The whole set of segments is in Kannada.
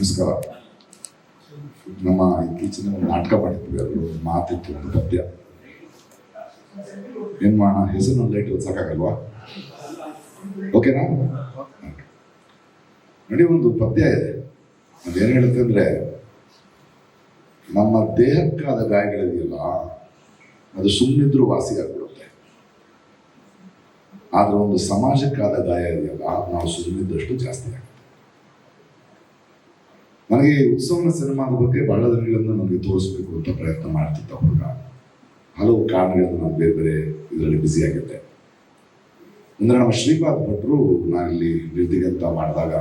ನಮಸ್ಕಾರ ನಮ್ಮ ಇತ್ತೀಚಿನ ಒಂದು ನಾಟಕ ಮಾಡಿದ್ವಿ, ಅದು ಮಾತಿತ್ತು, ಒಂದು ಪದ್ಯ. ಏನು ಮಾಡೋಣ? ಹೆಸರು ಲೈಟ್ ಓದ್ಸೋಕ್ಕಾಗಲ್ವಾ ಓಕೆನಾ ನೋಡಿ, ಒಂದು ಪದ್ಯ ಇದೆ. ಅದೇನು ಹೇಳುತ್ತೆ ಅಂದರೆ, ನಮ್ಮ ದೇಹಕ್ಕಾದ ಗಾಯಗಳಿದೆಯಲ್ಲ, ಅದು ಸುಮ್ಮನಿದ್ರೂ ವಾಸಿ ಆಗ್ಬಿಡುತ್ತೆ ಆದ್ರೆ ಒಂದು ಸಮಾಜಕ್ಕಾದ ಗಾಯ ಇದೆಯಲ್ಲ, ನಾವು ಸುಮ್ಮನಿದ್ದಷ್ಟು ಜಾಸ್ತಿ ಆಗುತ್ತೆ ನನಗೆ ಉತ್ಸವನ ಸಿನಿಮಾದ ಬಗ್ಗೆ ಬಹಳ ದಿನಗಳನ್ನು ನನಗೆ ತೋರಿಸ್ಬೇಕು ಅಂತ ಪ್ರಯತ್ನ ಮಾಡ್ತಿತ್ತು ಹುಡುಗ. ಹಲವು ಕಾರಣಗಳಿಂದ ನಾನು ಬೇರೆ ಬೇರೆ ಇದರಲ್ಲಿ ಬ್ಯುಸಿ ಆಗಿದ್ದೆ. ಅಂದರೆ ನಮ್ಮ ಶ್ರೀಪಾದ್ ಭಟ್ರು ನಾನಿಲ್ಲಿ ಅಂತ ಮಾಡಿದಾಗ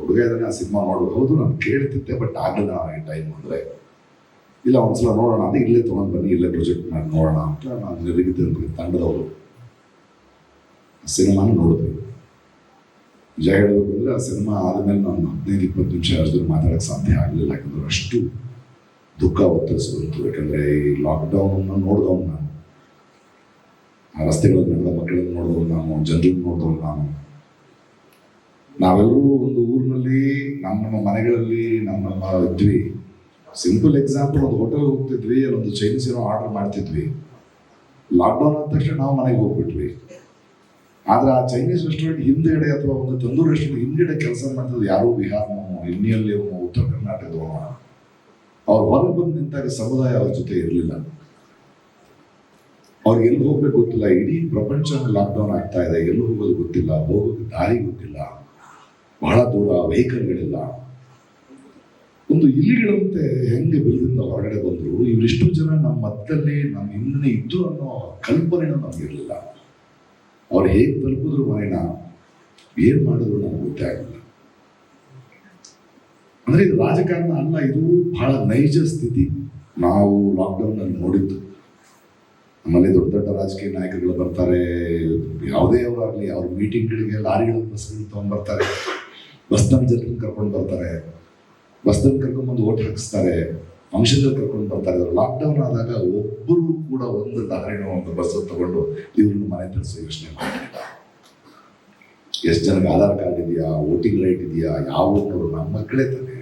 ಹುಡುಗ ಇದ್ದಾನೆ, ಆ ಸಿನಿಮಾ ನೋಡೋದು ಹೌದು, ನಾನು ಕೇಳ್ತಿದ್ದೆ ಬಟ್ ಆಗಲಿಲ್ಲ ನನಗೆ ಟೈಮ್ ಅಂದರೆ. ಇಲ್ಲ, ಒಂದ್ಸಲ ನೋಡೋಣ ಅದು ಇಲ್ಲೇ ತೊಗೊಂಡು ಬನ್ನಿ, ಇಲ್ಲೇ ಪ್ರೊಜೆಕ್ಟ್ ಮಾಡಿ ನೋಡೋಣ ಅಂತ ನಾನು ನಿರ್ದಿಗೆ ತಂಡದವರು. ಸಿನಿಮಾನ ನೋಡಿದ್ವಿ. ನಿಜ ಹೇಳೋದು ಆ ಸಿನಿಮಾ ಆದಮೇಲೆ ನಾನು ಹದಿನೈದು, ಇಪ್ಪತ್ತು ನಿಮಿಷ ಅಷ್ಟು ಸಾಧ್ಯ ಆಗಲಿಲ್ಲ. ಯಾಕಂದ್ರೆ ಅಷ್ಟು ದುಃಖ ಒತ್ತರಿಸ್ಬಿಡ್ತು ಯಾಕಂದರೆ ಈ ಲಾಕ್ಡೌನನ್ನು ನೋಡಿದವನು ನಾನು. ಆ ರಸ್ತೆಗಳಲ್ಲಿ ನಡೆದ ಮಕ್ಕಳನ್ನು ನೋಡಿದವನು ನಾನು, ಜನರನ್ನು ನೋಡಿದವನು ನಾನು. ನಾವೆಲ್ಲರೂ ಒಂದು ಊರಿನಲ್ಲಿ ನಮ್ಮ ನಮ್ಮ ಮನೆಗಳಲ್ಲಿ ನಮ್ಮ ನಮ್ಮ ಇದ್ವಿ. ಸಿಂಪಲ್ ಎಕ್ಸಾಂಪಲ್ ಒಂದು ಹೋಟೆಲ್ ಹೋಗ್ತಿದ್ವಿ, ಅಲ್ಲೊಂದು ಚೈನೀಸ್ ಏನೋ ಆರ್ಡರ್ ಮಾಡ್ತಿದ್ವಿ. ಲಾಕ್ಡೌನ್ ಆದ ತಕ್ಷಣ ನಾವು ಮನೆಗೆ ಹೋಗ್ಬಿಟ್ವಿ. ಆದ್ರೆ ಆ ಚೈನೀಸ್ ರೆಸ್ಟೋರೆಂಟ್ ಹಿಂದ್ಗಡೆ ಅಥವಾ ಒಂದು ತಂದೂರು ರೆಸ್ಟೋರೆಂಟ್ ಹಿಂದ್ಗಡೆ ಕೆಲಸ ಮಾಡಿದ್ರು ಯಾರೋ? ಬಿಹಾರ್ನವನು ಇನ್ನಿಯಲ್ಲಿ ಅವನು ಉತ್ತರ ಕರ್ನಾಟಕದವನು ಅವ್ರು. ಹೊರಗೆ ಬಂದು ನಿಂತಾಗ ಸಮುದಾಯ ಅವ್ರ ಜೊತೆ ಇರಲಿಲ್ಲ. ಅವ್ರಿಗೆ ಎಲ್ಲಿ ಹೋಗ್ಬೇಕು ಗೊತ್ತಿಲ್ಲ. ಇಡೀ ಪ್ರಪಂಚ ಲಾಕ್ಡೌನ್ ಆಗ್ತಾ ಇದೆ. ಎಲ್ಲಿ ಹೋಗೋದು ಗೊತ್ತಿಲ್ಲ. ಹೋಗೋಕೆ ದಾರಿ ಗೊತ್ತಿಲ್ಲ. ಬಹಳ ದೂರ ವೆಹಿಕಲ್ಗಳಿಲ್ಲ ಒಂದು ಇಲ್ಲಿಗಳಂತೆ ಹೆಂಗೆ ಬಿಲ್ದಿಂದ ಹೊರಗಡೆ ಬಂದ್ರು. ಇವರಿಷ್ಟು ಜನ ನಮ್ಮ ಮತ್ತಲ್ಲಿ ನಮ್ಮ ಹಿಂದೆ ಇದ್ದು ಅನ್ನೋ ಕಲ್ಪನೆನೂ ನಮಗಿರಲಿಲ್ಲ ಅವ್ರು ಹೇಗೆ ತಲುಪಿದ್ರು ಮಾಯಣ ಏನು ಮಾಡಿದ್ರು ಗೊತ್ತೇ ಆಗಿಲ್ಲ ಅಂದ್ರೆ ಇದು ರಾಜಕಾರಣ ಅಲ್ಲ, ಇದು ಬಹಳ ನೈಜ ಸ್ಥಿತಿ. ನಾವು ಲಾಕ್ಡೌನಲ್ಲಿ ನೋಡಿದ್ದು. ನಮ್ಮಲ್ಲಿ ದೊಡ್ಡ ದೊಡ್ಡ ರಾಜಕೀಯ ನಾಯಕರುಗಳು ಬರ್ತಾರೆ, ಯಾವುದೇ ಅವರಾಗಲಿ ಅವ್ರ ಮೀಟಿಂಗ್ಗಳಿಗೆ ಲಾರಿಗಳ ಬಸ್ಗಳು ತಗೊಂಡ್ಬರ್ತಾರೆ. ಬಸ್ನಲ್ಲಿ ಜನರನ್ನು ಕರ್ಕೊಂಡು ಬರ್ತಾರೆ. ಬಸ್ನಲ್ಲಿ ಕರ್ಕೊಂಡ್ಬಂದು ಓಟ್ ಹಾಕಿಸ್ತಾರೆ. ಫಂಕ್ಷನ್ದಲ್ಲಿ ಕರ್ಕೊಂಡು ಬರ್ತಾರೆ. ಲಾಕ್ಡೌನ್ ಆದಾಗ ಒಬ್ಬರು ಕೂಡ ಒಂದು ಲಾರಿನೋ ಒಂದು ಬಸ್ ತಗೊಂಡು ಇವ್ರನ್ನ ಮನೆ ತರಿಸೋ ಯೋಚನೆ ಮಾಡಿಲ್ಲ ಎಷ್ಟು ಜನಕ್ಕೆ ಆಧಾರ್ ಕಾರ್ಡ್ ಇದೆಯಾ, ವೋಟಿಂಗ್ ರೈಟ್ ಇದೆಯಾ, ಯಾವ ಊರಿನವರು? ನಮ್ಮ ಮಕ್ಕಳೇ ತಾನೆ.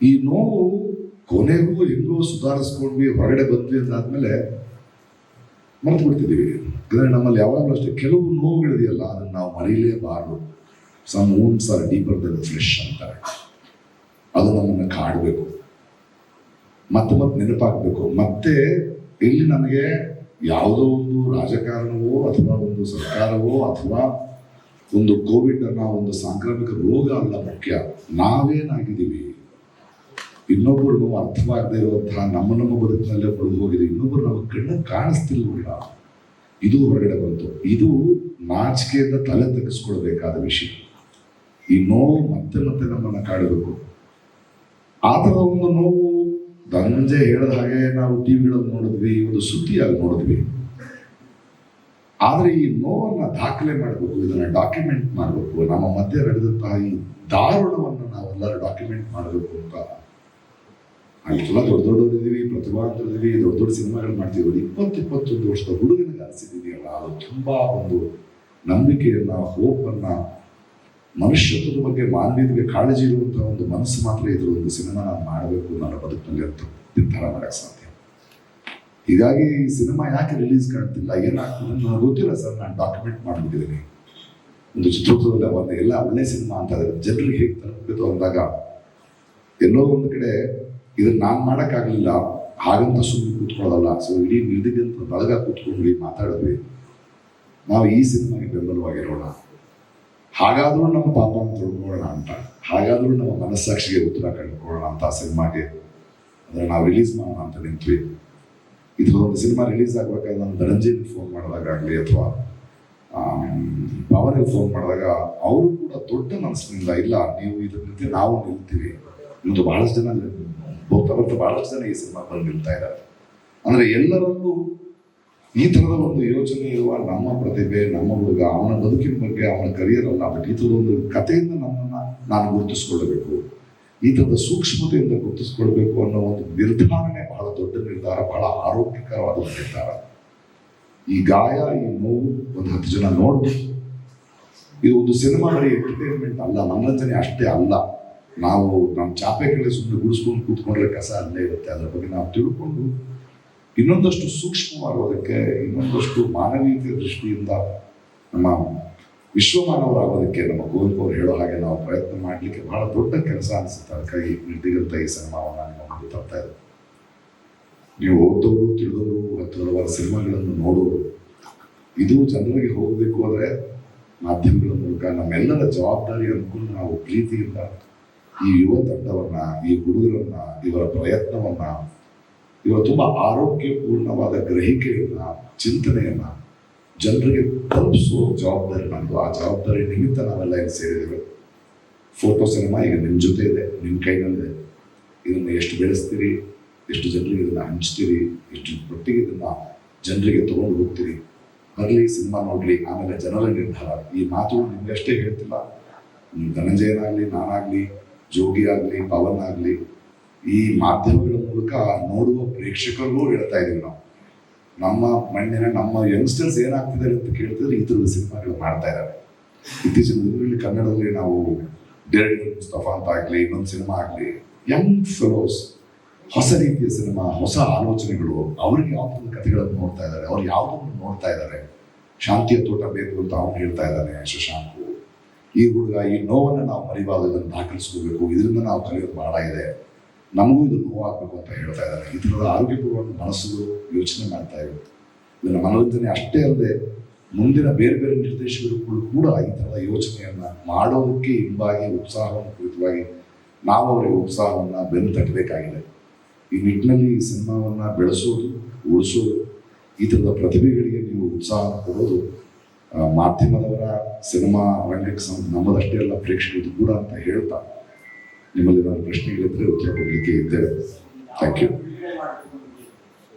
ಈ ನೋವು ಕೊನೆಗೂ ಹೆಂಗೋ ಸುಧಾರಿಸ್ಕೊಂಡ್ವಿ, ಹೊರಗಡೆ ಬಂದ್ವಿ ಅಂದಾದ್ಮೇಲೆ ಮರೆತು ಬಿಡ್ತಿದ್ದೀವಿ ಯಾಕಂದ್ರೆ ನಮ್ಮಲ್ಲಿ ಯಾವಾಗಲೂ ಅಷ್ಟೇ ಕೆಲವು ನೋವುಗಳಿದೆಯಲ್ಲ, ಅದನ್ನ ನಾವು ಮರೀಲೇಬಾರದು. Some wounds are deeper than flesh ಅಂತಾರೆ. ಅದು ನಮ್ಮನ್ನು ಕಾಡಬೇಕು. ಮತ್ತೆ ಮತ್ತೆ ನೆನಪಾಗಬೇಕು. ಮತ್ತೆ ಇಲ್ಲಿ ನಮಗೆ ಯಾವುದೋ ಒಂದು ರಾಜಕಾರಣವೋ ಅಥವಾ ಒಂದು ಸರ್ಕಾರವೋ ಅಥವಾ ಒಂದು ಕೋವಿಡ್ ಅನ್ನೋ ಒಂದು ಸಾಂಕ್ರಾಮಿಕ ರೋಗ ಅಲ್ಲ ಮುಖ್ಯ. ನಾವೇನಾಗಿದ್ದೀವಿ? ಇನ್ನೊಬ್ಬರು ಅರ್ಥವಾಗದೇ ಇರುವಂತಹ ನಮ್ಮ ನಮ್ಮ ಬದುಕಿನಲ್ಲೇ ಹೊಡೆದು ಹೋಗಿದೆ. ಇನ್ನೊಬ್ಬರು ನಮ್ಮ ಕಣ್ಣು ಕಾಣಿಸ್ತಿಲ್ವಲ್ಲ? ಇದು ಹೊರಗಡೆ ಬಂತು. ಇದು ನಾಚಿಕೆಯಿಂದ ತಲೆ ತಗ್ಗಿಸ್ಕೊಳ್ಬೇಕಾದ ವಿಷಯ. ಈ ನೋವು ಮತ್ತೆ ಮತ್ತೆ ನಮ್ಮನ್ನ ಕಾಡಬೇಕು. ಆ ಥರದ ಒಂದು ನೋವು ದಂಜೆ ಹೇಳಿದ ಹಾಗೆ ನಾವು ಟಿವಿಗಳನ್ನು ನೋಡಿದ್ವಿ, ಒಂದು ಸುದ್ದಿಯಾಗಿ ನೋಡಿದ್ವಿ. ಆದರೆ ಈ ನೋವನ್ನ ದಾಖಲೆ ಮಾಡಬೇಕು, ಇದನ್ನು ಡಾಕ್ಯುಮೆಂಟ್ ಮಾಡಬೇಕು, ನಮ್ಮ ಮಧ್ಯೆ ನಡೆದಂತಹ ಈ ದಾರುಣವನ್ನು ನಾವೆಲ್ಲರೂ ಡಾಕ್ಯುಮೆಂಟ್ ಮಾಡಬೇಕು ಅಂತ. ಅಲ್ಲೆಲ್ಲ ದೊಡ್ಡ ದೊಡ್ಡವರಿದ್ದೀವಿ ಪ್ರತಿಭಾವಂತರಿದ್ದೀವಿ ದೊಡ್ಡ ದೊಡ್ಡ ಸಿನಿಮಾಗಳು ಮಾಡ್ತೀವಿ, ಒಂದು ಇಪ್ಪತ್ತು ಇಪ್ಪತ್ತೊಂದು ವರ್ಷದ ಹುಡುಗನಿಗೆ ಅಲ್ಲ, ಅದು ತುಂಬಾ ಒಂದು ನಂಬಿಕೆಯನ್ನ ಹೋಪನ್ನ ಮನುಷ್ಯತ್ವದ ಬಗ್ಗೆ ಮಾನವೀಯತೆಗೆ ಕಾಳಜಿ ಇರುವಂತಹ ಒಂದು ಮನಸ್ಸು ಮಾತ್ರ ಇದ್ರ ಒಂದು ಸಿನಿಮಾ ನಾನು ಮಾಡಬೇಕು ನನ್ನ ಬದುಕಿನಲ್ಲಿ ಅಂತ ನಿರ್ಧಾರ ಮಾಡಕ್ಕೆ ಸಾಧ್ಯ. ಹೀಗಾಗಿ ಈ ಸಿನಿಮಾ ಯಾಕೆ ರಿಲೀಸ್ ಕಾಣ್ತಿಲ್ಲ? ಏನಾಗ್ತದೆ ನನಗೆ ಗೊತ್ತಿಲ್ಲ ಸರ್. ನಾನು ಡಾಕ್ಯುಮೆಂಟ್ ಮಾಡಿಬಿಟ್ಟಿದ್ದೀನಿ. ಒಂದು ಚಿತ್ರೋತ್ಸವದಲ್ಲಿ ಅವನ್ನ ಎಲ್ಲ ಒಳ್ಳೆ ಸಿನಿಮಾ ಅಂತ ಜನರಿಗೆ ಹೇಗೆ ತಲುಪಬೇಕು ಅಂದಾಗ ಎಲ್ಲೋ ಒಂದು ಕಡೆ ಇದನ್ನು ನಾನು ಮಾಡೋಕ್ಕಾಗಲಿಲ್ಲ. ಹಾಗಂತ ಸುಮ್ಮನೆ ಕೂತ್ಕೊಳ್ಳೋದಲ್ಲ. ಸೊ ಇಡೀ ನಿರ್ದಿಗಂತ ಬಳಗ ಕೂತ್ಕೊಂಡು ಮಾತಾಡಿದ್ವಿ ನಾವು ಈ ಸಿನಿಮಾಗೆ ಬೆಂಬಲವಾಗಿರೋಣ. ಹಾಗಾದರೂ ನಮ್ಮ ಪಾಪ ತೊಳ್ಕೊಳ್ಳೋಣ ಅಂತ. ಹಾಗಾದರೂ ನಮ್ಮ ಮನಸ್ಸಾಕ್ಷಿಗೆ ಉತ್ತರ ಕಂಡುಕೊಳ್ಳೋಣ ಅಂತ ಸಿನಿಮಾಗೆ. ಅದನ್ನು ನಾವು ರಿಲೀಸ್ ಮಾಡೋಣ ಅಂತ ನಿಂತ್ವಿ. ಇದು ಒಂದು ಸಿನಿಮಾ ರಿಲೀಸ್ ಆಗ್ಬೇಕಾದ್ರೆ ನಾನು ಧನಂಜಯ್ ಫೋನ್ ಮಾಡಿದಾಗಲಿ ಅಥವಾ ಪವನ್ಗೆ ಫೋನ್ ಮಾಡಿದಾಗ ಅವರು ಕೂಡ ದೊಡ್ಡ ಮನಸ್ಸಿನಿಂದ ಇಲ್ಲ, ನೀವು ಜೊತೆ ನಾವು ನಿಲ್ತೀವಿ. ಇವತ್ತು ಬಹಳಷ್ಟು ಜನ ಬರ್ತಾ ಬರ್ತಾ ಬಹಳಷ್ಟು ಜನ ಈ ಸಿನಿಮಾ ಬಂದು ನಿಲ್ತಾ ಇದ್ದಾರೆ. ಅಂದರೆ ಎಲ್ಲರಲ್ಲೂ ಈ ಥರದ ಒಂದು ಯೋಚನೆ ಇರುವ ನಮ್ಮ ಪ್ರತಿಭೆ, ನಮ್ಮ ಹುಡುಗ, ಅವನ ಬದುಕಿನ ಬಗ್ಗೆ ಅವನ ಕರಿಯರ್ ಅಲ್ಲ ಬಟ್ ಈ ಥರದ ಒಂದು ಕಥೆಯಿಂದ ನಮ್ಮನ್ನ ನಾನು ಗುರುತಿಸ್ಕೊಳ್ಬೇಕು ಈ ಥರದ ಸೂಕ್ಷ್ಮತೆಯಿಂದ ಗುರುತಿಸ್ಕೊಳ್ಬೇಕು ಅನ್ನೋ ಒಂದು ನಿರ್ಧಾರನೆ ಬಹಳ ದೊಡ್ಡ ನಿರ್ಧಾರ, ಬಹಳ ಆರೋಗ್ಯಕರವಾದ ನಿರ್ಧಾರ. ಈ ಗಾಯ, ಈ ನೋವು ಒಂದು ಹತ್ತು ಜನ ನೋಡ್ಬೋದು ಇದು ಒಂದು ಸಿನಿಮಾ ಬರೀ ಎಂಟರ್ಟೈನ್ಮೆಂಟ್ ಅಲ್ಲ ಮನರಂಜನೆ ಅಷ್ಟೇ ಅಲ್ಲ. ನಾವು ನಮ್ಮ ಚಾಪೆಗಳೇ ಸುಮ್ಮನೆ ಗುಡಿಸ್ಕೊಂಡು ಕೂತ್ಕೊಂಡ್ರೆ ಕಸ ಅಲ್ಲೇ ಇರುತ್ತೆ, ಅದ್ರ ಬಗ್ಗೆ ನಾವು ತಿಳ್ಕೊಂಡು ಇನ್ನೊಂದಷ್ಟು ಸೂಕ್ಷ್ಮವಾಗೋದಕ್ಕೆ ಇನ್ನೊಂದಷ್ಟು ಮಾನವೀಯತೆ ದೃಷ್ಟಿಯಿಂದ ನಮ್ಮ ವಿಶ್ವ ಮಾನವರಾಗೋದಕ್ಕೆ ನಮ್ಮ ಕುವೆಂಪು ಅವರು ಹೇಳೋ ಹಾಗೆ ನಾವು ಪ್ರಯತ್ನ ಮಾಡಲಿಕ್ಕೆ ಬಹಳ ದೊಡ್ಡ ಕೆಲಸ ಅನಿಸುತ್ತೆ. ಅದಕ್ಕಾಗಿ ನಿರ್ದಿಗಂತ ಈ ಸಿನಿಮಾವನ್ನು ನಿಮ್ಮ ಮುಂದೆ ತರ್ತಾ ಇದೆ ನೀವು ಓದೋರು ತಿಳಿದವರು ಮತ್ತು ಹಲವಾರು ಸಿನಿಮಾಗಳನ್ನು ನೋಡೋರು, ಇದು ಜನರಿಗೆ ಹೋಗಬೇಕು ಅಂದರೆ ಮಾಧ್ಯಮಗಳ ಮೂಲಕ ನಮ್ಮೆಲ್ಲರ ಜವಾಬ್ದಾರಿ ಅನುಕೂಲ, ನಾವು ಪ್ರೀತಿಯಿಂದ ಈ ಯುವ ತಂಡವನ್ನು, ಈ ಹುಡುಗರನ್ನು, ಇವರ ಪ್ರಯತ್ನವನ್ನ ಇವರ ತುಂಬ ಆರೋಗ್ಯಪೂರ್ಣವಾದ ಗ್ರಹಿಕೆಯನ್ನ, ಚಿಂತನೆಯನ್ನು ಜನರಿಗೆ ತಲುಪಿಸುವ ಜವಾಬ್ದಾರಿ ನಮ್ಮದು ಆ ಜವಾಬ್ದಾರಿ ನಿಮಿತ್ತ ನಾವೆಲ್ಲ ಈಗ ಸೇರಿದ್ದೇವೆ. ಫೋಟೋ ಸಿನಿಮಾ ಈಗ ನಿಮ್ಮ ಜೊತೆ ಇದೆ ನಿಮ್ಮ ಕೈನಲ್ಲಿದೆ. ಇದನ್ನು ಎಷ್ಟು ಬೆಳೆಸ್ತೀರಿ, ಎಷ್ಟು ಜನರಿಗೆ ಇದನ್ನು ಹಂಚ್ತೀರಿ, ಎಷ್ಟು ಮಟ್ಟಿಗೆ ಇದನ್ನು ಜನರಿಗೆ ತಗೊಂಡು ಹೋಗ್ತೀರಿ. ಬರಲಿ, ಸಿನಿಮಾ ನೋಡಲಿ, ಆಮೇಲೆ ಜನರ ನಿರ್ಧಾರ. ಈ ಮಾತುಗಳು ನಿಮ್ಗೆ ಅಷ್ಟೇ ಹೇಳ್ತಿಲ್ಲ. ಧನಂಜಯನಾಗಲಿ, ನಾನಾಗಲಿ ಜೋಗಿ ಆಗಲಿ ಪವನ್ ಆಗಲಿ ಈ ಮಾಧ್ಯಮಗಳ ಮೂಲಕ ನೋಡುವ ಪ್ರೇಕ್ಷಕರಿಗೂ ಹೇಳ್ತಾ ಇದೀವಿ ನಾವು. ನಮ್ಮ ಮಣ್ಣಿನ, ನಮ್ಮ ಯಂಗ್ಸ್ಟರ್ಸ್ ಏನಾಗ್ತಿದ್ದಾರೆ ಅಂತ ಕೇಳ್ತಿದ್ರೆ ಈ ಥರದ ಸಿನಿಮಾಗಳು ಮಾಡ್ತಾ ಇದ್ದಾರೆ. ಇತ್ತೀಚಿನ ದಿನಗಳಲ್ಲಿ ಕನ್ನಡದಲ್ಲಿ ನಾವು ಡೇಡ್ ಮುಸ್ತಫಾ ಅಂತ ಆಗಲಿ, ಇನ್ನೊಂದು ಸಿನಿಮಾ ಆಗಲಿ ಯಂಗ್ ಫೆಲೋಸ್ ಹೊಸ ರೀತಿಯ ಸಿನಿಮಾ, ಹೊಸ ಆಲೋಚನೆಗಳು, ಅವ್ರಿಗೆ ಯಾವ ಥರದ ಕಥೆಗಳನ್ನು ನೋಡ್ತಾ ಇದ್ದಾರೆ, ಅವ್ರು ಯಾವುದನ್ನು ನೋಡ್ತಾ ಇದ್ದಾರೆ, ಶಾಂತಿಯ ತೋಟ ಬೇಕು ಅಂತ ಅವನು ಹೇಳ್ತಾ ಇದ್ದಾನೆ ಶಶಾಂಕ್. ಈ ಹುಡುಗ, ಈ ನೋವನ್ನು ನಾವು ಮರಿಬಾರ್ದು, ಇದನ್ನು ದಾಖಲಿಸ್ಕೋಬೇಕು, ಇದರಿಂದ ನಾವು ಕಲಿಯೋದು ಬಹಳ ಇದೆ. ನಮಗೂ ಇದು ನೋವಾಗಬೇಕು ಅಂತ ಹೇಳ್ತಾ ಇದ್ದಾರೆ. ಈ ಥರದ ಆರೋಗ್ಯಪೂರ್ಣ ಮನಸ್ಸುಗಳು ಯೋಚನೆ ಮಾಡ್ತಾ ಇರುತ್ತೆ. ಇದನ್ನು ಮನೋರಂಜನೆ ಅಷ್ಟೇ ಅಲ್ಲದೆ ಮುಂದಿನ ಬೇರೆ ಬೇರೆ ನಿರ್ದೇಶಕರು ಕೂಡ ಈ ಥರದ ಯೋಚನೆಯನ್ನು ಮಾಡೋದಕ್ಕೆ ಹಿಂಬಾಗಿ ಉತ್ಸಾಹವನ್ನು ಕುರಿತವಾಗಿ ನಾವು ಅವರಿಗೆ ಉತ್ಸಾಹವನ್ನು ಬೆನ್ನು ತಟ್ಟಬೇಕಾಗಿದೆ. ಈ ನಿಟ್ಟಿನಲ್ಲಿ ಈ ಸಿನಿಮಾವನ್ನು ಬೆಳೆಸೋದು, ಉಳಿಸೋದು, ಈ ಥರದ ಪ್ರತಿಭೆಗಳಿಗೆ ನೀವು ಉತ್ಸಾಹ ಕೊಡೋದು ಮಾಧ್ಯಮದವರ ಸಿನಿಮಾ ರಂಗಕ್ಕೆ ಸಂಬಂಧ ನಮ್ಮದಷ್ಟೇ ಅಲ್ಲ, ಪ್ರೇಕ್ಷಕರದ್ದು ಕೂಡ ಅಂತ ಹೇಳ್ತಾ ನಿಮ್ಮಲ್ಲಿ ಏನಾದ್ರು ಪ್ರಶ್ನೆಗಳಿದ್ದರೆ ಉತ್ತರ ಕೊಡಲಿಕ್ಕೆ ಇದ್ದೆ. Thank you